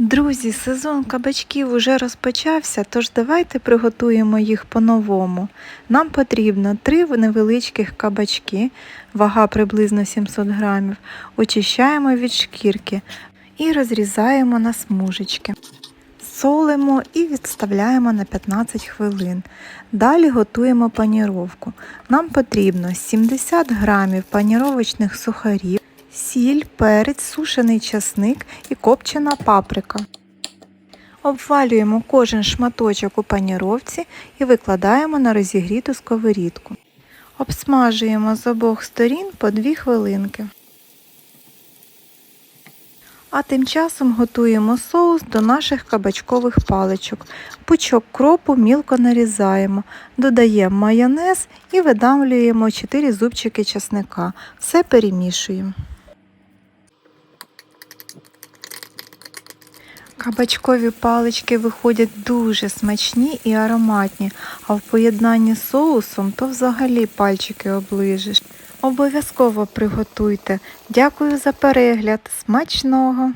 Друзі, сезон кабачків уже розпочався, тож давайте приготуємо їх по-новому. Нам потрібно три невеличких кабачки, вага приблизно 700 грамів, очищаємо від шкірки і розрізаємо на смужечки. Солимо і відставляємо на 15 хвилин. Далі готуємо паніровку. Нам потрібно 70 грамів паніровочних сухарів, сіль, перець, сушений часник і копчена паприка. Обвалюємо кожен шматочок у паніровці і викладаємо на розігріту сковорідку. Обсмажуємо з обох сторін по 2 хвилинки. А тим часом готуємо соус до наших кабачкових паличок. Пучок кропу мілко нарізаємо, додаємо майонез і видавлюємо 4 зубчики чесника. Все перемішуємо. Кабачкові палички виходять дуже смачні і ароматні, а в поєднанні з соусом то взагалі пальчики оближиш. Обов'язково приготуйте. Дякую за перегляд. Смачного!